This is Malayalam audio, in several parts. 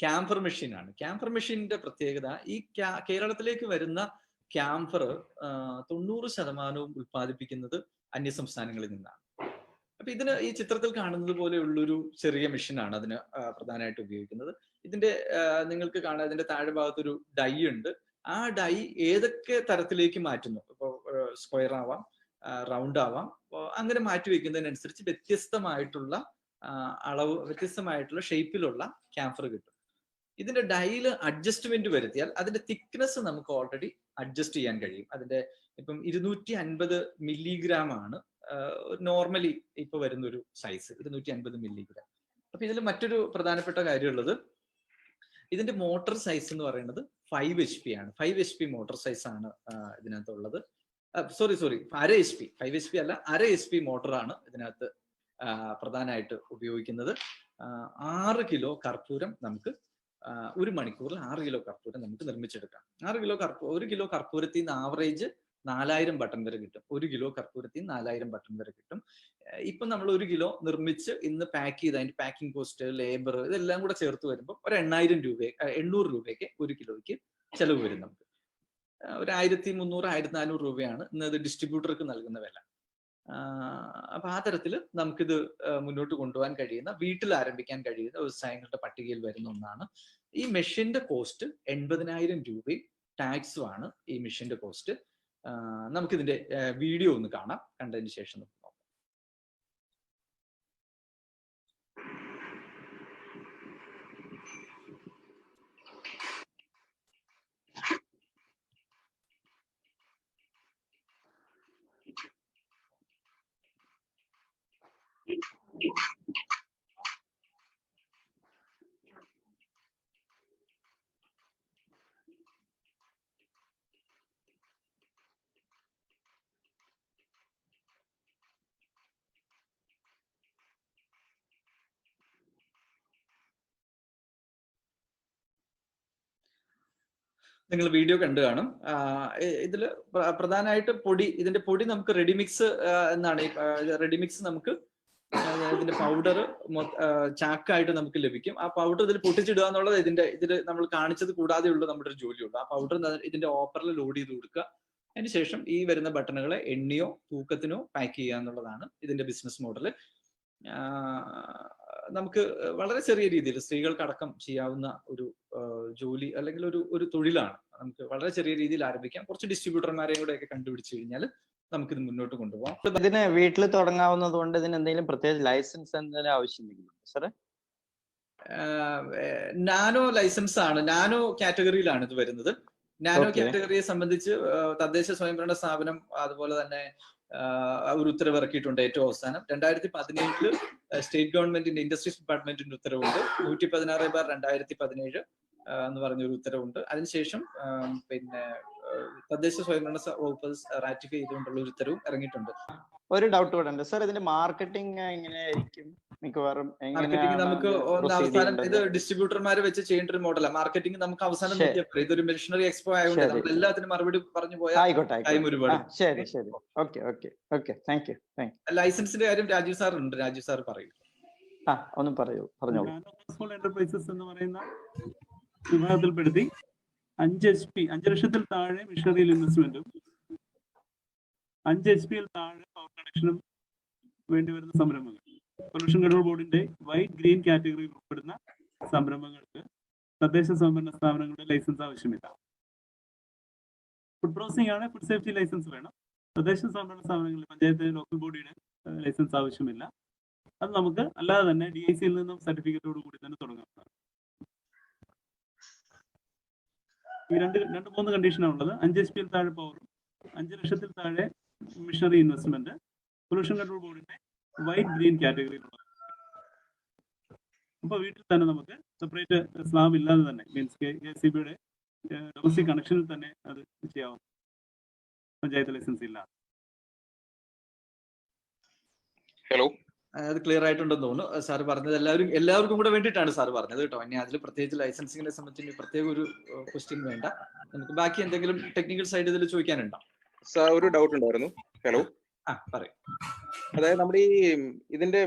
ക്യാംഫർ മെഷീനാണ്. ക്യാംഫർ മെഷീനിന്റെ പ്രത്യേകത ഈ കേരളത്തിലേക്ക് വരുന്ന ക്യാംഫർ തൊണ്ണൂറ് ശതമാനവും ഉൽപ്പാദിപ്പിക്കുന്നത് അന്യ സംസ്ഥാനങ്ങളിൽ നിന്നാണ്. അപ്പൊ ഇതിന് ഈ ചിത്രത്തിൽ കാണുന്നത് പോലെയുള്ളൊരു ചെറിയ മെഷീനാണ് അതിന് പ്രധാനമായിട്ട് ഉപയോഗിക്കുന്നത്. ഇതിന്റെ നിങ്ങൾക്ക് കാണാം ഇതിന്റെ താഴെ ഭാഗത്തൊരു ഡൈ ഉണ്ട്. ആ ഡൈ ഏതൊക്കെ തരത്തിലേക്ക് മാറ്റുന്നു? ഇപ്പോൾ സ്ക്വയർ ആവാം റൗണ്ട് ആവാം അങ്ങനെ മാറ്റി വെക്കുന്നതിനനുസരിച്ച് വ്യത്യസ്തമായിട്ടുള്ള അളവ് വ്യത്യസ്തമായിട്ടുള്ള ഷേപ്പിലുള്ള ക്യാംഫർ കിട്ടും. ഇതിന്റെ ഡൈയിൽ അഡ്ജസ്റ്റ്മെന്റ് വരുത്തിയാൽ അതിന്റെ തിക്നെസ് നമുക്ക് ഓൾറെഡി അഡ്ജസ്റ്റ് ചെയ്യാൻ കഴിയും. അതിന്റെ ഇപ്പം ഇരുന്നൂറ്റി അൻപത് മില്ലിഗ്രാം ആണ് നോർമലി ഇപ്പൊ വരുന്ന ഒരു സൈസ് ഇരുന്നൂറ്റി അൻപത് മില്ലിഗ്രാം അപ്പൊ ഇതിൽ മറ്റൊരു പ്രധാനപ്പെട്ട കാര്യമുള്ളത് ഇതിന്റെ മോട്ടർ സൈസ് എന്ന് പറയുന്നത് ഫൈവ് എച്ച് പി ആണ്. Five H P motor size ആണ് ഇതിനകത്തുള്ളത്. സോറി സോറി അര H P five H P അല്ല അര എച്ച് പി ആണ് ഇതിനകത്ത് പ്രധാനമായിട്ട് ഉപയോഗിക്കുന്നത്. ആറ് കിലോ കർപ്പൂരം നമുക്ക് ഒരു മണിക്കൂറിൽ ആറ് കിലോ കർപ്പൂരം നമുക്ക് നിർമ്മിച്ചെടുക്കാം. ആറ് കിലോ കർപ്പൂ ഒരു കിലോ കർപ്പൂരത്തിൽ നിന്ന് ആവറേജ് നാലായിരം ബട്ടൺ വരെ കിട്ടും. ഒരു കിലോ കർപ്പൂരത്തിൽ നാലായിരം ബട്ടൺ വരെ കിട്ടും. ഇപ്പൊ നമ്മൾ ഒരു കിലോ നിർമ്മിച്ച് ഇന്ന് പാക്ക് ചെയ്ത് അതിന്റെ പാക്കിംഗ് കോസ്റ്റ് ലേബർ ഇതെല്ലാം കൂടെ ചേർത്ത് വരുമ്പോൾ ഒരു എണ്ണായിരം രൂപ എണ്ണൂറ് രൂപയ്ക്ക് ഒരു കിലോയ്ക്ക് ചെലവ് വരും നമുക്ക്. ഒരു ആയിരത്തി മുന്നൂറ് ആയിരത്തി നാനൂറ് രൂപയാണ് ഇന്ന് അത് ഡിസ്ട്രിബ്യൂട്ടർക്ക് നൽകുന്ന വില. അപ്പൊ ആ തരത്തിൽ നമുക്കിത് മുന്നോട്ട് കൊണ്ടുപോകാൻ കഴിയുന്ന വീട്ടിൽ ആരംഭിക്കാൻ കഴിയുന്ന വ്യവസായങ്ങളുടെ പട്ടികയിൽ വരുന്ന ഒന്നാണ്. ഈ മെഷീന്റെ കോസ്റ്റ് എൺപതിനായിരം രൂപയും ടാക്സുമാണ് ഈ മെഷീന്റെ കോസ്റ്റ്. നമുക്കിതിന്റെ വീഡിയോ ഒന്ന് കാണാം. കണ്ടതിന് ശേഷം നിങ്ങൾ വീഡിയോ കണ്ടു കാണും. ഇതിൽ പ്രധാനമായിട്ട് പൊടി ഇതിന്റെ പൊടി നമുക്ക് റെഡിമിക്സ് എന്നാണ് റെഡിമിക്സ് നമുക്ക് ഇതിന്റെ പൗഡർ ചാക്കായിട്ട് നമുക്ക് ലഭിക്കും. ആ പൗഡർ ഇതിൽ പൊട്ടിച്ചിടുക എന്നുള്ളത് ഇതിന്റെ ഇതിൽ നമ്മൾ കാണിച്ചത് കൂടാതെ ഉള്ള നമ്മുടെ ഒരു ജോലിയുള്ളൂ. ആ പൗഡർ ഇതിന്റെ ഓപ്പറിൽ ലോഡ് ചെയ്ത് കൊടുക്കുക. അതിനുശേഷം ഈ വരുന്ന ബട്ടണുകളെ എണ്ണിയോ തൂക്കത്തിനോ പാക്ക് ചെയ്യുക എന്നുള്ളതാണ് ഇതിന്റെ ബിസിനസ് മോഡൽ നമുക്ക് വളരെ ചെറിയ രീതിയിൽ സ്ത്രീകൾക്കടക്കം ചെയ്യാവുന്ന ഒരു ജോലി അല്ലെങ്കിൽ ഒരു ഒരു തൊഴിലാണ്. നമുക്ക് വളരെ ചെറിയ രീതിയിൽ ആരംഭിക്കാം. കുറച്ച് ഡിസ്ട്രിബ്യൂട്ടർമാരെയും കൂടെ ഒക്കെ കണ്ടുപിടിച്ച് കഴിഞ്ഞാൽ നമുക്ക് ഇത് മുന്നോട്ട് കൊണ്ടുപോകാം. ഇതിന് വീട്ടിൽ തുടങ്ങാവുന്നത് കൊണ്ട് ഇതിന് എന്തെങ്കിലും പ്രത്യേക ലൈസൻസ് എന്തെങ്കിലും ആവശ്യമുണ്ടെങ്കിലും സാറേ? നാനോ ലൈസൻസ് ആണ് നാനോ കാറ്റഗറിയിലാണ് ഇത് വരുന്നത്. നാനോ കാറ്റഗറിയെ സംബന്ധിച്ച് തദ്ദേശ സ്വയംഭരണ സ്ഥാപനം അതുപോലെ തന്നെ ഒരു ഉത്തരവ് ഇറക്കിയിട്ടുണ്ട് ഏറ്റവും അവസാനം. രണ്ടായിരത്തി പതിനേഴിൽ സ്റ്റേറ്റ് ഗവൺമെന്റിന്റെ ഇൻഡസ്ട്രീസ് ഡിപ്പാർട്ട്മെന്റിന്റെ ഉത്തരവുണ്ട്. നൂറ്റി പതിനാറ് ബാർ രണ്ടായിരത്തി പതിനേഴ് എന്ന് പറഞ്ഞ ഒരു ഉത്തരവുണ്ട്. അതിനുശേഷം പിന്നെ തദ്ദേശ സ്വയംഭരണ വകുപ്പ് റാറ്റിഫൈ ചെയ്തുകൊണ്ടുള്ള ഒരു ഉത്തരവും ഇറങ്ങിയിട്ടുണ്ട്. ഒരു ഡൗട്ട് കൂടെ ഉണ്ട്. സാർ ഇതിന്റെ മാർക്കറ്റിംഗ് എങ്ങനെയായിരിക്കും മിക്കവാറും മാർക്കറ്റിംഗ് നമുക്ക് അവസാനം ഇത് ഡിസ്ട്രിബ്യൂട്ടർമാരെ വെച്ച് ചെയ്യേണ്ട ഒരു മോഡലാണ് മാർക്കറ്റിംഗ് നമുക്ക് അവസാനം. നോക്കിയാൽ ഇതൊരു മെഷീനറി എക്സ്പോ ആയതുകൊണ്ട്. നമ്മൾ എല്ലാത്തിനും മറുപടി പറഞ്ഞു പോയാൽ ടൈം ഒരുപാട്. ശരി ശരി. Okay okay okay. Thank you ലൈസൻസിന്റെ കാര്യം രാജീവ് സാർ ഉണ്ട്. രാജീവ് സാർ പറയും. ആ ഒന്ന് പറയൂ പറഞ്ഞോളൂ. എന്റർപ്രൈസസ് എന്ന് പറയുന്ന വിഭാഗത്തിൽപ്പെടുത്തി അഞ്ച് എച്ച് പി അഞ്ച് ലക്ഷത്തിൽ താഴെ മിഷണറിയിൽ ഇൻവെസ്റ്റ്മെന്റും അഞ്ച് എച്ച് പിയിൽ താഴെ പവർ കണക്ഷനും വേണ്ടി വരുന്ന സംരംഭങ്ങൾ. പൊല്യൂഷൻ കൺട്രോൾ ബോർഡിന്റെ വൈറ്റ് ഗ്രീൻ കാറ്റഗറിയിൽ ഉൾപ്പെടുന്ന സംരംഭങ്ങൾക്ക് തദ്ദേശ സ്വയംഭരണ സ്ഥാപനങ്ങളുടെ ലൈസൻസ് ആവശ്യമില്ല. ഫുഡ് പ്രോസസിംഗ് ആണ് ഫുഡ് സേഫ്റ്റി ലൈസൻസ് വേണം. തദ്ദേശ സ്വയംഭരണ സ്ഥാപനങ്ങളിൽ പഞ്ചായത്ത് ലോക്കൽ ബോഡിയുടെ ലൈസൻസ് ആവശ്യമില്ല. അത് നമുക്ക് അല്ലാതെ തന്നെ ഡി ഐ സിയിൽ നിന്നും സർട്ടിഫിക്കറ്റോട് കൂടി തന്നെ തുടങ്ങാവുന്നതാണ് ഈ രണ്ട് രണ്ട് മൂന്ന് കണ്ടീഷനാണ് ഉള്ളത്. അഞ്ച് എച്ച് പിയിൽ താഴെ പവറും അഞ്ച് ലക്ഷത്തിൽ താഴെ മിഷണറി ഇൻവെസ്റ്റ്മെന്റ് പൊല്യൂഷൻ കൺട്രോൾ ബോർഡിന്റെ വൈറ്റ് ഗ്രീൻ കാറ്റഗറിയിലുള്ളത് അപ്പൊ വീട്ടിൽ തന്നെ നമുക്ക് സെപ്പറേറ്റ് സ്ലാബ് ഇല്ലാതെ തന്നെ മീൻസ് കെ സി ബിയുടെ ഡൊമസ്റ്റിക് കണക്ഷനിൽ തന്നെ അത് ചെയ്യാവും പഞ്ചായത്ത് ലൈസൻസ് ഇല്ല. ഹലോ അത് ക്ലിയർ ആയിട്ടുണ്ടെന്ന് തോന്നുന്നു. സാർ പറഞ്ഞത് എല്ലാവരും എല്ലാവർക്കും കൂടെ വേണ്ടിയിട്ടാണ് സാർ പറഞ്ഞത് കേട്ടോ. ഇനി അതിൽ പ്രത്യേകിച്ച് ലൈസൻസിങ്ങിനെ സംബന്ധിച്ച് ഇനി പ്രത്യേക ഒരു ക്വസ്റ്റ്യൻ വേണ്ട. നമുക്ക് ബാക്കി എന്തെങ്കിലും ടെക്നിക്കൽ സൈഡ് ഇതിൽ ചോദിക്കാനുണ്ടോ? സാർ ഒരു ഡൗട്ട് ഉണ്ടായിരുന്നു. ഹലോ ആ പറയും. അതായത് നമ്മുടെ ഈ ഇതിന്റെ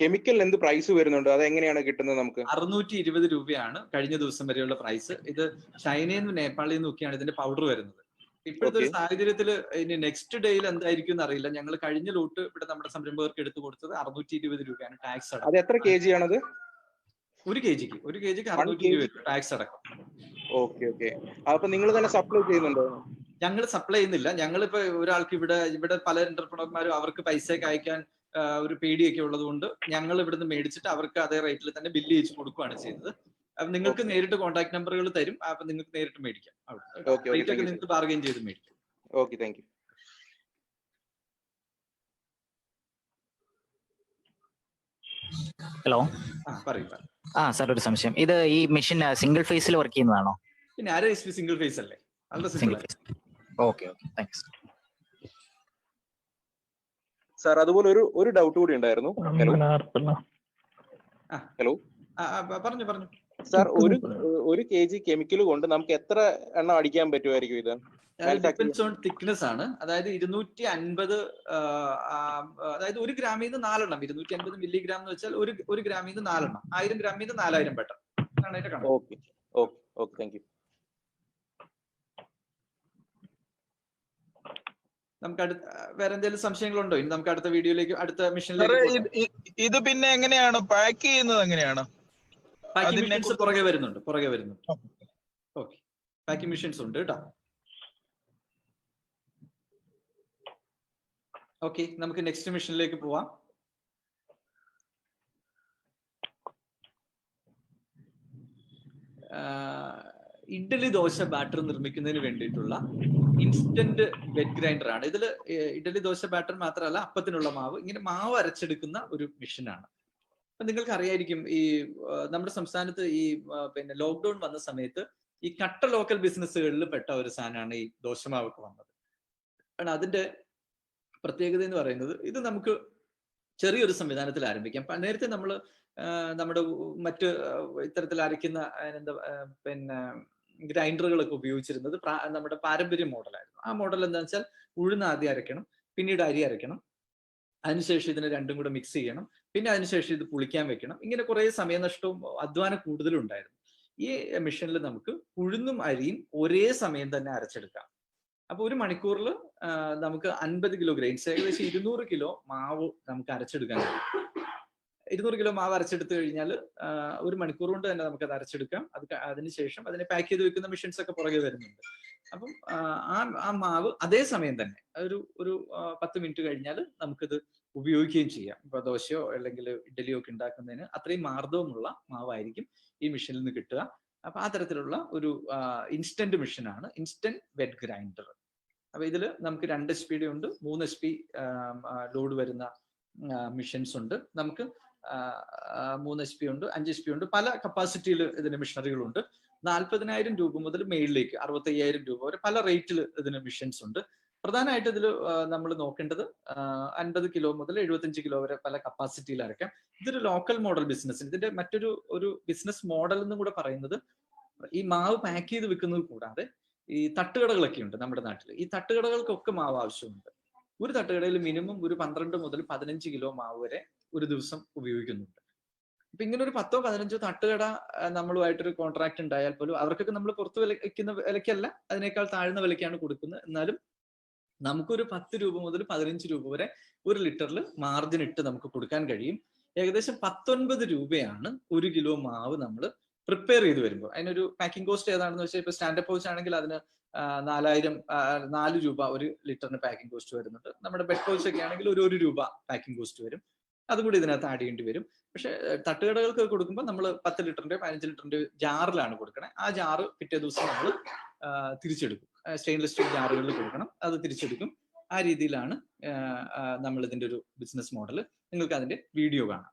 കെമിക്കൽ എന്ത് പ്രൈസ് വരുന്നുണ്ട്? അത് എങ്ങനെയാണ് കിട്ടുന്നത് നമുക്ക്? അറുന്നൂറ്റി ഇരുപത് രൂപയാണ് കഴിഞ്ഞ ദിവസം വരെയുള്ള പ്രൈസ് ഇത് ചൈനയിൽ നിന്നും നേപ്പാളിൽ നിന്നും ഒക്കെയാണ് ഇതിന്റെ പൗഡർ വരുന്നത്. ഇപ്പോഴത്തെ ഒരു സാഹചര്യത്തിൽ ഇനി നെക്സ്റ്റ് ഡേയിൽ എന്തായിരിക്കും എന്ന് അറിയില്ല. ഞങ്ങൾ കഴിഞ്ഞ ലോട്ട് ഇവിടെ നമ്മുടെ സംരംഭകർക്ക് എടുത്തു കൊടുത്തത് അറുന്നൂറ്റി ഇരുപത് രൂപയാണ് ടാക്സ് അടക്കം. അത് എത്ര കെ ജി ആണത്? ഒരു കെ ജിക്ക് ഒരു കെ ജിക്ക് അറുന്നൂറ്റി ഇരുപത് ടാക്സ് അടക്കം. ഓക്കെ ഓക്കെ അപ്പൊ നിങ്ങൾ തന്നെ സപ്ലൈ ചെയ്യുന്നുണ്ടോ? ഞങ്ങൾ സപ്ലൈ ചെയ്യുന്നില്ല. ഞങ്ങളിപ്പോ ഒരാൾക്ക് ഇവിടെ ഇവിടെ പല എന്റർപ്രണർമാരും അവർക്ക് പൈസയൊക്കെ അയക്കാൻ ഒരു പേടിയൊക്കെ ഉള്ളത് കൊണ്ട് ഞങ്ങൾ ഇവിടുന്ന് മേടിച്ചിട്ട് അവർക്ക് അതേ റേറ്റിൽ തന്നെ ബില്ല് ചെയ്ത് കൊടുക്കുകയാണ് ചെയ്യുന്നത് അപ്പൊ നിങ്ങൾക്ക്. നേരിട്ട് കോൺടാക്ട് നമ്പറുകൾ തരും. അപ്പൊ നിങ്ങൾക്ക് നേരിട്ട് മേടിക്കാം. റേറ്റ് ഒക്കെ നിങ്ങൾക്ക് ബാർഗൈൻ ചെയ്ത് മേടിക്കാം. ഓക്കെ താങ്ക് യു ഹലോ ആ സാർ ഒരു സംശയം. ഇത് ഈ മെഷീൻ സിംഗിൾ ഫേസിൽ വർക്ക് ചെയ്യുന്നതാണോ? പിന്നെ പി സിംഗിൾ ഫേസ് അല്ലേ? Single phase okay okay. Thanks sir അതുപോലെ ഒരു ഒരു ഡൗട്ട് കൂടി ഉണ്ടായിരുന്നു. ഹലോ ഹലോ പറഞ്ഞു പറഞ്ഞു. സാർ ഒരു ഒരു കെ ജി കെമിക്കൽ കൊണ്ട് നമുക്ക് എത്ര എണ്ണം അടിക്കാൻ പറ്റുമായിരിക്കും ഇത്. ഡിപ്പെൻസ് ഓൺ തിക്നെസ് ആണ്. അതായത് ഇരുന്നൂറ്റി അൻപത് അതായത് ഒരു ഗ്രാമിൽ നിന്ന് നാലെണ്ണം. ഇരുന്നൂറ്റി അൻപത് മില്ലിഗ്രാം എന്ന് വെച്ചാൽ ഒരു ഒരു ഗ്രാമിൽ നിന്ന് നാലെണ്ണം. ആയിരം ഗ്രാമിൽ നിന്ന് നാലായിരം പെട്ടെന്ന്. Okay okay okay thank you നമുക്ക് അടുത്ത വേറെ എന്തെങ്കിലും സംശയങ്ങളുണ്ടോ? ഇനി നമുക്ക് അടുത്ത വീഡിയോയിലേക്ക് അടുത്ത മിഷനിലേക്ക് ഇത് പിന്നെ എങ്ങനെയാണ്? പാക്ക് ചെയ്യുന്നത് എങ്ങനെയാണ്? പാക്കിംഗ് മെഷീൻസ് പുറകെ വരുന്നുണ്ട് പുറകെ വരുന്നുണ്ട്. ഓക്കെ. പാക്കിംഗ് മെഷീൻസ് ഉണ്ട് കേട്ടോ. ഓക്കെ നമുക്ക് നെക്സ്റ്റ് മിഷനിലേക്ക് പോവാം. ഇഡ്ഡലി ദോശ ബാറ്റർ നിർമ്മിക്കുന്നതിന് വേണ്ടിയിട്ടുള്ള ഇൻസ്റ്റന്റ് വെറ്റ് ഗ്രൈൻഡർ ആണ്. ഇതിൽ ഇഡ്ഡലി ദോശ ബാറ്റർ മാത്രമല്ല അപ്പത്തിനുള്ള മാവ് ഇങ്ങനെ മാവ് അരച്ചെടുക്കുന്ന ഒരു മെഷീനാണ്. അപ്പൊ നിങ്ങൾക്ക് അറിയായിരിക്കും ഈ നമ്മുടെ സംസ്ഥാനത്ത് ഈ പിന്നെ ലോക്ക്ഡൌൺ വന്ന സമയത്ത് ഈ കട്ട ലോക്കൽ ബിസിനസ്സുകളിൽ പെട്ട ഒരു സാധനമാണ് ഈ ദോശമാവൊക്കെ വന്നത്. ആണ് അതിന്റെ പ്രത്യേകത എന്ന് പറയുന്നത് ഇത് നമുക്ക് ചെറിയൊരു സംവിധാനത്തിൽ ആരംഭിക്കാം. നേരത്തെ നമ്മൾ നമ്മുടെ മറ്റ് ഇത്തരത്തിൽ അരയ്ക്കുന്ന എന്താ പിന്നെ ഗ്രൈൻഡറുകളൊക്കെ ഉപയോഗിച്ചിരുന്നത് നമ്മുടെ പാരമ്പര്യ മോഡലായിരുന്നു. ആ മോഡൽ എന്താണെന്ന് വെച്ചാൽ ഉഴുന്ന് ആദ്യം അരയ്ക്കണം പിന്നീട് അരി അരയ്ക്കണം അതിനുശേഷം ഇതിനെ രണ്ടും കൂടെ മിക്സ് ചെയ്യണം പിന്നെ അതിനുശേഷം ഇത് പുളിക്കാൻ വെക്കണം. ഇങ്ങനെ കുറെ സമയനഷ്ടവും അധ്വാനം കൂടുതലും ഉണ്ടായിരുന്നു. ഈ മെഷീനിൽ നമുക്ക് ഉഴുന്നും അരിയും ഒരേ സമയം തന്നെ അരച്ചെടുക്കാം. അപ്പൊ ഒരു മണിക്കൂറിൽ നമുക്ക് അൻപത് കിലോ ഗ്രെയിൻസ് ഏകദേശം ഇരുന്നൂറ് കിലോ മാവ് നമുക്ക് അരച്ചെടുക്കാൻ കഴിയും. ഇരുന്നൂറ് കിലോ മാവ് അരച്ചെടുത്തു കഴിഞ്ഞാൽ ഒരു മണിക്കൂർ കൊണ്ട് തന്നെ നമുക്ക് അത് അരച്ചെടുക്കാം. അത് അതിനുശേഷം അതിനെ പാക്ക് ചെയ്ത് വെക്കുന്ന മെഷീൻസ് ഒക്കെ പുറകെ വരുന്നുണ്ട്. അപ്പം ആ, ആ മാവ് അതേ സമയം തന്നെ ഒരു ഒരു പത്ത് മിനിറ്റ് കഴിഞ്ഞാൽ നമുക്കിത് ഉപയോഗിക്കുകയും ചെയ്യാം. ഇപ്പൊ ദോശയോ അല്ലെങ്കിൽ ഇഡ്ഡലിയോ ഒക്കെ ഉണ്ടാക്കുന്നതിന് അത്രയും മാർദ്ദവുമുള്ള മാവായിരിക്കും ഈ മെഷീനിൽ നിന്ന് കിട്ടുക. അപ്പൊ ആ തരത്തിലുള്ള ഒരു ഇൻസ്റ്റന്റ് മെഷീനാണ് ഇൻസ്റ്റന്റ് വെഡ് ഗ്രൈൻഡർ അപ്പൊ ഇതിൽ നമുക്ക് രണ്ട് എച്ച് പിയുടെ ഉണ്ട് മൂന്ന് എച്ച് പി ലോഡ് വരുന്ന മെഷീൻസ് ഉണ്ട്. നമുക്ക് മൂന്ന് എച്ച് പി ഉണ്ട് അഞ്ച് എച്ച് പി ഉണ്ട്. പല കപ്പാസിറ്റിയിൽ ഇതിന് മിഷനറികളുണ്ട് നാൽപ്പതിനായിരം രൂപ മുതൽ മേളിലേക്ക് അറുപത്തി അയ്യായിരം രൂപ വരെ പല റേറ്റിൽ ഇതിന് മിഷൻസ് ഉണ്ട്. പ്രധാനമായിട്ട് ഇതിൽ നമ്മൾ നോക്കേണ്ടത് അൻപത് കിലോ മുതൽ എഴുപത്തഞ്ച് കിലോ വരെ പല കപ്പാസിറ്റിയിൽ അരക്കാം ഇതൊരു ലോക്കൽ മോഡൽ ബിസിനസ് ഇതിന്റെ മറ്റൊരു ഒരു ബിസിനസ് മോഡൽ എന്നും കൂടെ പറയുന്നത് ഈ മാവ് പാക്ക് ചെയ്ത് വിൽക്കുന്നത് കൂടാതെ ഈ തട്ടുകടകളൊക്കെ ഉണ്ട് നമ്മുടെ നാട്ടിൽ ഈ തട്ടുകടകൾക്കൊക്കെ മാവ് ആവശ്യമുണ്ട്. ഒരു തട്ടുകടയിൽ മിനിമം ഒരു പന്ത്രണ്ട് മുതൽ പതിനഞ്ച് കിലോ മാവ് വരെ ഒരു ദിവസം ഉപയോഗിക്കുന്നുണ്ട്. അപ്പൊ ഇങ്ങനെ ഒരു പത്തോ പതിനഞ്ചോ തട്ടുകട നമ്മളുമായിട്ടൊരു കോൺട്രാക്ട് ഉണ്ടായാൽ പോലും അവർക്കൊക്കെ നമ്മൾ പുറത്ത് വിലക്കുന്ന വിലക്കല്ല അതിനേക്കാൾ താഴ്ന്ന വിലക്കാണ് കൊടുക്കുന്നത്. എന്നാലും നമുക്കൊരു പത്ത് രൂപ മുതൽ പതിനഞ്ച് രൂപ വരെ ഒരു ലിറ്ററിൽ മാർജിൻ ഇട്ട് നമുക്ക് കൊടുക്കാൻ കഴിയും. ഏകദേശം പത്തൊൻപത് രൂപയാണ് ഒരു കിലോ മാവ് നമ്മൾ പ്രിപ്പയർ ചെയ്ത് വരുമ്പോൾ. അതിനൊരു പാക്കിംഗ് കോസ്റ്റ് ഏതാണെന്ന് വെച്ചാൽ ഇപ്പൊ സ്റ്റാൻഡപ്പ് ഹൗസ് ആണെങ്കിൽ അതിന് നാലായിരം നാല് രൂപ ഒരു ലിറ്ററിന് പാക്കിംഗ് കോസ്റ്റ് വരുന്നുണ്ട്. നമ്മുടെ ബെഡ് ഹൗസ് ഒക്കെ ആണെങ്കിൽ ഒരു ഒരു രൂപ പാക്കിംഗ് കോസ്റ്റ് വരും. അതും കൂടി ഇതിനകത്ത് ആഡ് ചെയ്യേണ്ടി വരും. പക്ഷെ തട്ടുകടകൾക്ക് കൊടുക്കുമ്പോൾ നമ്മൾ പത്ത് ലിറ്ററിന്റെ പതിനഞ്ച് ലിറ്ററിന്റെ ജാറിലാണ് കൊടുക്കണേ. ആ ജാറ് പിറ്റേ ദിവസം നമ്മൾ തിരിച്ചെടുക്കും. സ്റ്റെയിൻലെസ് സ്റ്റീൽ ജാറുകളിൽ കൊടുക്കണം. അത് തിരിച്ചെടുക്കും. ആ രീതിയിലാണ് നമ്മൾ ഇതിന്റെ ഒരു ബിസിനസ് മോഡൽ നിങ്ങൾക്ക് അതിന്റെ വീഡിയോ കാണാം.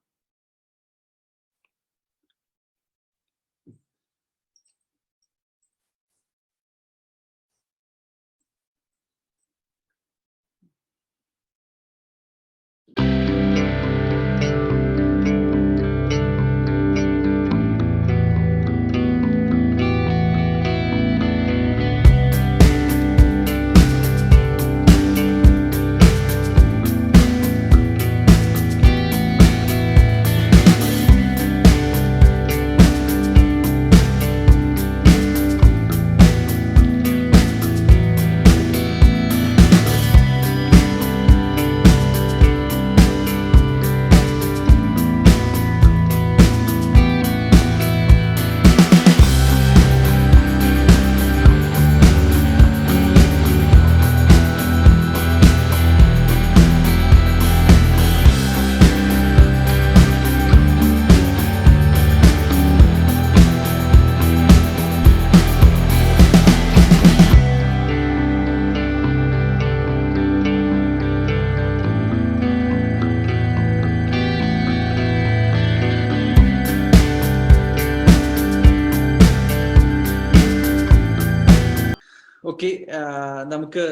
നമുക്ക്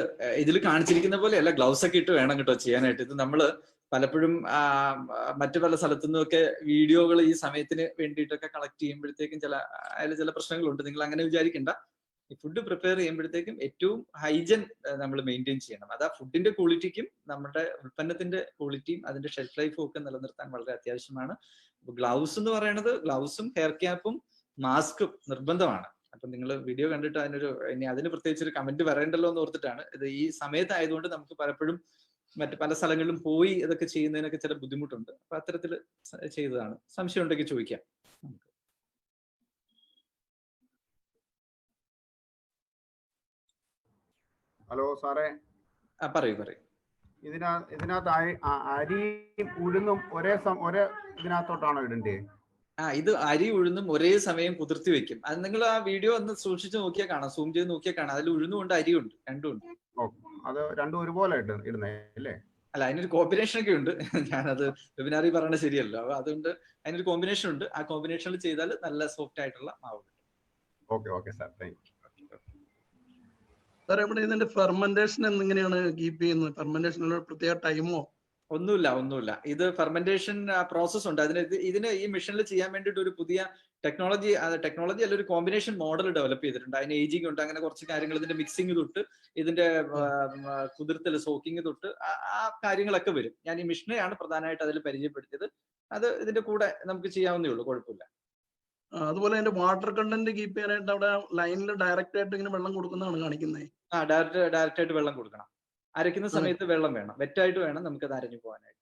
ഇതിൽ കാണിച്ചിരിക്കുന്ന പോലെ അല്ല ഗ്ലൗസ് ഒക്കെ ഇട്ട് വേണം കേട്ടോ ചെയ്യാനായിട്ട്. ഇത് നമ്മൾ പലപ്പോഴും മറ്റു പല സ്ഥലത്തു നിന്നൊക്കെ വീഡിയോകൾ ഈ സമയത്തിന് വേണ്ടിയിട്ടൊക്കെ കളക്ട് ചെയ്യുമ്പോഴത്തേക്കും ചില അതിൽ ചില പ്രശ്നങ്ങളുണ്ട്. നിങ്ങൾ അങ്ങനെ വിചാരിക്കണ്ട. ഈ ഫുഡ് പ്രിപ്പയർ ചെയ്യുമ്പോഴത്തേക്കും ഏറ്റവും ഹൈജൻ നമ്മൾ മെയിന്റെയിൻ ചെയ്യണം. അത് ആ ഫുഡിന്റെ ക്വാളിറ്റിക്കും നമ്മുടെ ഉൽപ്പന്നത്തിന്റെ ക്വാളിറ്റിയും അതിന്റെ ഷെൽഫ് ലൈഫും ഒക്കെ നിലനിർത്താൻ വളരെ അത്യാവശ്യമാണ്. ഗ്ലൗസ് എന്ന് പറയുന്നത് ഗ്ലൗസും ഹെയർ ക്യാപ്പും മാസ്കും നിർബന്ധമാണ്. അപ്പൊ നിങ്ങൾ വീഡിയോ കണ്ടിട്ട് അതിനൊരു ഇനി അതിന് പ്രത്യേകിച്ച് ഒരു കമന്റ് വരേണ്ടല്ലോ എന്ന് ഓർത്തിട്ടാണ്. ഇത് ഈ സമയത്തായതുകൊണ്ട് നമുക്ക് പലപ്പോഴും മറ്റു പല സ്ഥലങ്ങളിലും പോയി ഇതൊക്കെ ചെയ്യുന്നതിനൊക്കെ ചില ബുദ്ധിമുട്ടുണ്ട്. അപ്പൊ അത്തരത്തിൽ ചെയ്തതാണ്. സംശയം ഉണ്ടെങ്കിൽ ചോദിക്കാം. ഹലോ സാറേ. പറയൂ പറയൂ. ഇതിനാ ഇതിനകത്ത് അരി ഉഴുന്നും ഒരേ ഒരേ ഇതിനകത്തോട്ടാണോ ഇടണ്ടേ? ആ ഇത് അരി ഉഴുന്നും ഒരേ സമയം കുതിർത്തി വെക്കും. അത് നിങ്ങൾ ആ വീഡിയോ ഒന്ന് സൂക്ഷിച്ചു നോക്കിയാൽ കാണാം. സൂം ചെയ്ത് നോക്കിയാൽ കാണാം. അതിൽ ഉഴുന്നുണ്ട് അരിയുണ്ട് രണ്ടും ഉണ്ട്. ഓ അത് രണ്ടും ഒരുപോലെ ഇടുന്നേ അല്ലേ? അല്ല അതിനൊരു കോമ്പിനേഷൻ ഒക്കെ ഉണ്ട്. ഞാനത് വെബിനാറിൽ പറയണത് ശരിയല്ലോ. അപ്പൊ അതുകൊണ്ട് അതിനൊരു കോമ്പിനേഷൻ ഉണ്ട്. ആ കോമ്പിനേഷനിൽ ചെയ്താൽ നല്ല സോഫ്റ്റ് ആയിട്ടുള്ള മാവ് കിട്ടും. Okay okay sir. Thank sir ഇവിടെ ഇതിന്റെ ഫെർമെന്റേഷൻ എങ്ങനെയാണ് കീപ്പ് ചെയ്യുന്നത്. ഫെർമെന്റേഷനുള്ള പ്രത്യേക ടൈമോ ഒന്നുമില്ല ഒന്നുമില്ല. ഇത് ഫെർമെന്റേഷൻ പ്രോസസ് ഉണ്ട്. അതിന് ഇത് ഇതിന് ഈ മിഷനിൽ ചെയ്യാൻ വേണ്ടിയിട്ട് ഒരു പുതിയ ടെക്നോളജി ടെക്നോളജി അല്ല ഒരു കോമ്പിനേഷൻ മോഡൽ ഡെവലപ്പ് ചെയ്തിട്ടുണ്ട്. അതിന് ഏജിങ് ഉണ്ട്. അങ്ങനെ കുറച്ച് കാര്യങ്ങൾ ഇതിന്റെ മിക്സിംഗ് തൊട്ട് ഇതിന്റെ കുതിർത്തൽ സോക്കിംഗ് തൊട്ട് ആ- ആ കാര്യങ്ങളൊക്കെ വരും. ഞാൻ ഈ മിഷനെയാണ് പ്രധാനമായിട്ട് അതിൽ പരിചയപ്പെടുത്തിയത്. അത് ഇതിന്റെ കൂടെ നമുക്ക് ചെയ്യാവുന്നേ ഉള്ളൂ. കുഴപ്പമില്ല. അതുപോലെ അതിന്റെ വാട്ടർ കണ്ടന്റ് കീപ്പ് ചെയ്യാനായിട്ട് അവിടെ ലൈനിൽ ഡയറക്റ്റ് ആയിട്ട് ഇങ്ങനെ വെള്ളം കൊടുക്കുന്നതാണ് കാണിക്കുന്നത് ആ ഡയറക്റ്റ് ഡയറക്റ്റ് ആയിട്ട് വെള്ളം കൊടുക്കണം. അരയ്ക്കുന്ന സമയത്ത് വെള്ളം വേണം. വെറ്റായിട്ട് വേണം നമുക്ക് അത് അരഞ്ഞു പോകാനായിട്ട്.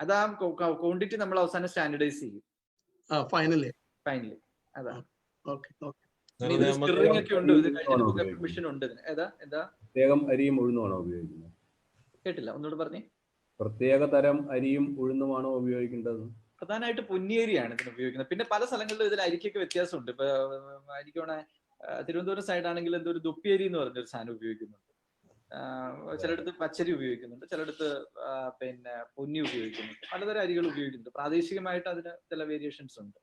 അതാ ആ ക്വാണ്ടിറ്റി നമ്മൾ അവസാനം സ്റ്റാൻഡർഡൈസ് ചെയ്യും. ആ ഫൈനലി. ഫൈനലി. അതാ. Okay okay. പ്രത്യേകം അരിയും ഉഴുന്നുമാണോ ഉപയോഗിക്കുന്നത്? കേട്ടില്ല. ഒന്നുകൂടെ പറഞ്ഞേ. പ്രത്യേക തരം അരിയും ഉഴുന്നുമാണോ ഉപയോഗിക്കേണ്ടത്? പ്രധാനമായിട്ട് പൊന്നിയേരിയാണ് ഇതിന് ഉപയോഗിക്കുന്നത്. പിന്നെ പല സ്ഥലങ്ങളിലും ഇതിൽ അരിക്കൊക്കെ വ്യത്യാസമുണ്ട്. ഇപ്പൊ അരിക്കോണ തിരുവനന്തപുരം സൈഡ് ആണെങ്കിൽ എന്തോ ഒരു ദുപ്പിയരി എന്ന് പറഞ്ഞൊരു സാധനം ഉപയോഗിക്കുന്നുണ്ട്. ചിലയിടത്ത് പച്ചരി ഉപയോഗിക്കുന്നുണ്ട് ചിലയിടത്ത് പിന്നെ പൊന്നി ഉപയോഗിക്കുന്നുണ്ട്. പലതരം അരികൾ ഉപയോഗിക്കുന്നുണ്ട്. പ്രാദേശികമായിട്ട് അതിന് ചില വേരിയേഷൻസ് ഉണ്ട്.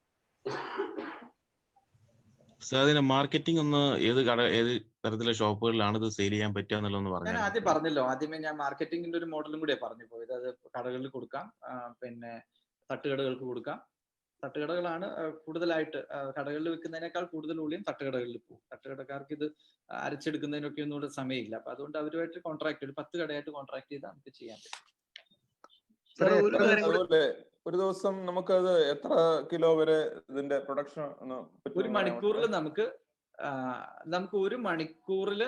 അതിന്റെ മാർക്കറ്റിംഗ് ഒന്ന് ഏത് കട ഏത് തരത്തിലെ ഷോപ്പുകളിലാണ് ഇത് സെയിൽ ചെയ്യാൻ പറ്റുക എന്നുള്ളതെന്ന് ഞാൻ പറഞ്ഞു ആദ്യം പറഞ്ഞല്ലോ. ആദ്യമേ ഞാൻ മാർക്കറ്റിംഗിന്റെ ഒരു മോഡലും കൂടിയാണ് പറഞ്ഞു പോയത് അത് കടകളിൽ കൊടുക്കാം പിന്നെ തട്ടുകടകൾക്ക് കൊടുക്കാം. തട്ടുകടകളാണ് കൂടുതലായിട്ട് കടകളിൽ വെക്കുന്നതിനേക്കാൾ കൂടുതൽ ഉള്ളിയും തട്ടുകടകളിൽ പോകും. തട്ടുകടക്കാർക്ക് ഇത് അരച്ചെടുക്കുന്നതിനൊക്കെ ഒന്നും കൂടെ സമയമില്ല. അപ്പൊ അതുകൊണ്ട് അവരുമായിട്ട് കോൺട്രാക്ട് ഒരു പത്ത് കടയായിട്ട് കോൺട്രാക്ട് ചെയ്താൽ നമുക്ക് ചെയ്യാൻ പറ്റും. ഒരു കാര്യം ഒരു ദിവസം നമുക്കത് എത്ര കിലോ വരെ ഇതിന്റെ പ്രൊഡക്ഷൻ ഒരു മണിക്കൂറിൽ നമുക്ക് നമുക്ക് ഒരു മണിക്കൂറിൽ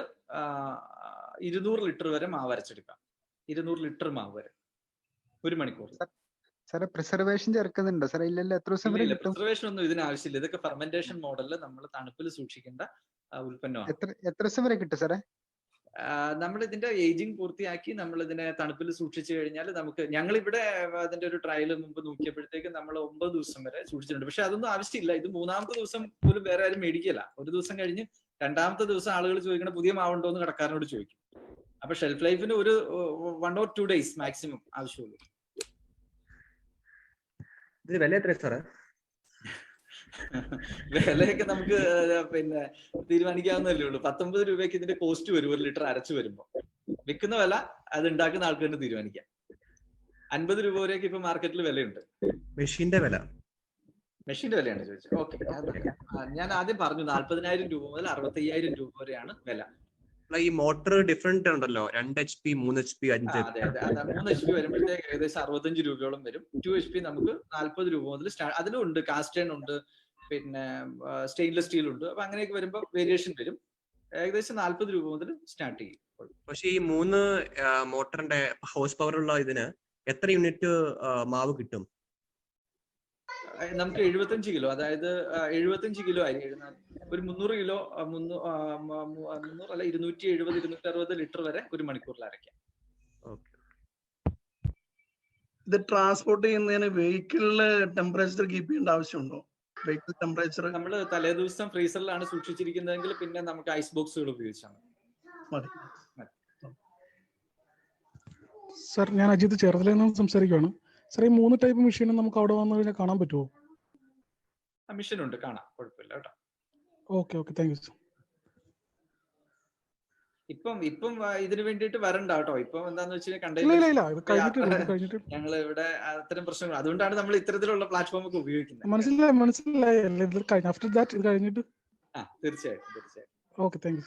ഇരുന്നൂറ് ലിറ്റർ വരെ മാവ് അരച്ചെടുക്കാം. ഇരുന്നൂറ് ലിറ്റർ മാവ് വരെ. ഒരു മണിക്കൂറിൽ. സാറേ പ്രിസർവേഷൻ ചേർക്കുന്നുണ്ടോ? സാറേ ഇല്ലല്ലോ എത്ര ദിവസം വരെ കിട്ടും? പ്രിസർവേഷൻ ഒന്നും ഇതിന് ആവശ്യമില്ല. ഇതൊക്കെ ഫെർമെന്റേഷൻ മോഡലിൽ നമ്മൾ തണുപ്പിൽ സൂക്ഷിക്കേണ്ട ഉൽപ്പന്നമാണ്. എത്ര എത്ര ദിവസം വരെ കിട്ടും സാറേ? നമ്മൾ ഇതിന്റെ ഏജിങ് പൂർത്തിയാക്കി നമ്മൾ ഇതിനെ തണുപ്പിൽ സൂക്ഷിച്ചു കഴിഞ്ഞാൽ നമുക്ക് ഞങ്ങൾ ഇവിടെ അതിന്റെ ഒരു ട്രയൽ മുമ്പ് നോക്കിയപ്പോഴത്തേക്ക് നമ്മൾ ഒമ്പത് ദിവസം വരെ സൂക്ഷിച്ചിട്ടുണ്ട്. പക്ഷെ അതൊന്നും ആവശ്യമില്ല. ഇത് മൂന്നാമത്തെ ദിവസം പോലും വേറെ ആരും മേടിക്കില്ല. ഒരു ദിവസം കഴിഞ്ഞ് രണ്ടാമത്തെ ദിവസം ആളുകൾ ചോദിക്കണ പുതിയ മാവുണ്ടോ എന്ന് കടക്കാരനോട് ചോദിക്കും. അപ്പൊ ഷെൽഫ് ലൈഫിന് ഒരു one or two days maximum ആവശ്യമുള്ളൂ. ഇത് വില എത്ര സാറേ? വിലയൊക്കെ നമുക്ക് പിന്നെ തീരുമാനിക്കാവുന്നല്ലേ ഉള്ളൂ. പത്തൊമ്പത് രൂപയ്ക്ക് ഇതിന്റെ കോസ്റ്റ് വരും ഒരു ലിറ്റർ അരച്ചു വരുമ്പോ. വിൽക്കുന്ന വില അത് ഉണ്ടാക്കുന്ന ആൾക്ക് തന്നെ തീരുമാനിക്കാം. അൻപത് രൂപ വരെയൊക്കെ ഇപ്പൊ മാർക്കറ്റിൽ വിലയുണ്ട്. മെഷീന്റെ വില. മെഷീന്റെ വിലയാണ് ചോദിച്ചത്. ഓക്കെ ഞാൻ ആദ്യം പറഞ്ഞു നാല്പതിനായിരം രൂപ മുതൽ അറുപത്തയ്യായിരം രൂപ വരെയാണ് വില. ഈ മോട്ടർ ഡിഫറെന്റ് ഉണ്ടല്ലോ. രണ്ട് എച്ച് പി മൂന്ന് എച്ച് പി അഞ്ച് മൂന്ന് എച്ച് പി വരുമ്പോഴത്തേക്ക് ഏകദേശം അറുപത്തഞ്ച് രൂപയോളം വരും. ടു എച്ച് പി നമുക്ക് നാല്പത് രൂപ മുതൽ അതിലും ഉണ്ട്. കാസ്റ്റേൺ ഉണ്ട്. പിന്നെ സ്റ്റെയിൻലെസ് സ്റ്റീൽ ഉണ്ട്. അപ്പൊ അങ്ങനെയൊക്കെ വരുമ്പോൾ വേരിയേഷൻ വരും. ഏകദേശം നാല്പത് രൂപ മുതൽ സ്റ്റാർട്ട് ചെയ്യും. പക്ഷേ ഈ മൂന്ന് മോട്ടറിന്റെ ഹൗസ് പവർ ഉള്ള ഇതിന് എത്ര യൂണിറ്റ് മാവ് കിട്ടും? നമുക്ക് എഴുപത്തഞ്ച് കിലോ അതായത് എഴുപത്തഞ്ച് കിലോ അരി എഴുന്ന- ഒരു മുന്നൂറ് കിലോ മുന്നൂറ് അല്ല ഇരുന്നൂറ്റി എഴുപത് ഇരുന്നൂറ്റി അറുപത് ലിറ്റർ വരെ ഒരു മണിക്കൂറിൽ അരയ്ക്കാം. ഇത് ട്രാൻസ്പോർട്ട് ചെയ്യുന്നതിന് വെഹിക്കിളിൽ ടെമ്പറേച്ചർ കീപ്പ് ചെയ്യേണ്ട ആവശ്യമുണ്ടോ? വെഹിക്കിൾ ടെമ്പറേച്ചർ നമ്മൾ തലേ ദിവസം ഫ്രീസറിലാണ് സൂക്ഷിച്ചിരിക്കുന്നതെങ്കിൽ പിന്നെ നമുക്ക് ഐസ് ബോക്സുകൾ ഉപയോഗിച്ചാൽ മതി. മതി. സർ ഞാൻ അജിത് ചേർത്തലയിൽ നിന്ന് സംസാരിക്കുകയാണ് സർ ഈ മൂന്ന് ടൈപ്പ് മെഷീനും നമുക്ക് അവിടെ വന്നു കഴിഞ്ഞാൽ കാണാൻ പറ്റുമോ മെഷീൻ ഉണ്ട്. കാണാം. കുഴപ്പമില്ല കേട്ടോ. ഓക്കെ ഓക്കെ താങ്ക് യു ഇപ്പം ഇപ്പം ഇതിനു വേണ്ടിയിട്ട് വരണ്ട കേട്ടോ. ഇപ്പം എന്താന്ന് വെച്ചാൽ കണ്ടെയ്നർ ഞങ്ങൾ ഇവിടെ അത്തരം പ്രശ്നങ്ങൾ അതുകൊണ്ടാണ് നമ്മൾ ഇത്തരത്തിലുള്ള പ്ലാറ്റ്ഫോം ഒക്കെ ഉപയോഗിക്കുന്നത്. മനസ്സിലായി മനസ്സിലായി. ആഫ്റ്റർ ദാറ്റ് ഇത് കഴിഞ്ഞിട്ട്? ആ തീർച്ചയായിട്ടും തീർച്ചയായിട്ടും. Okay thank U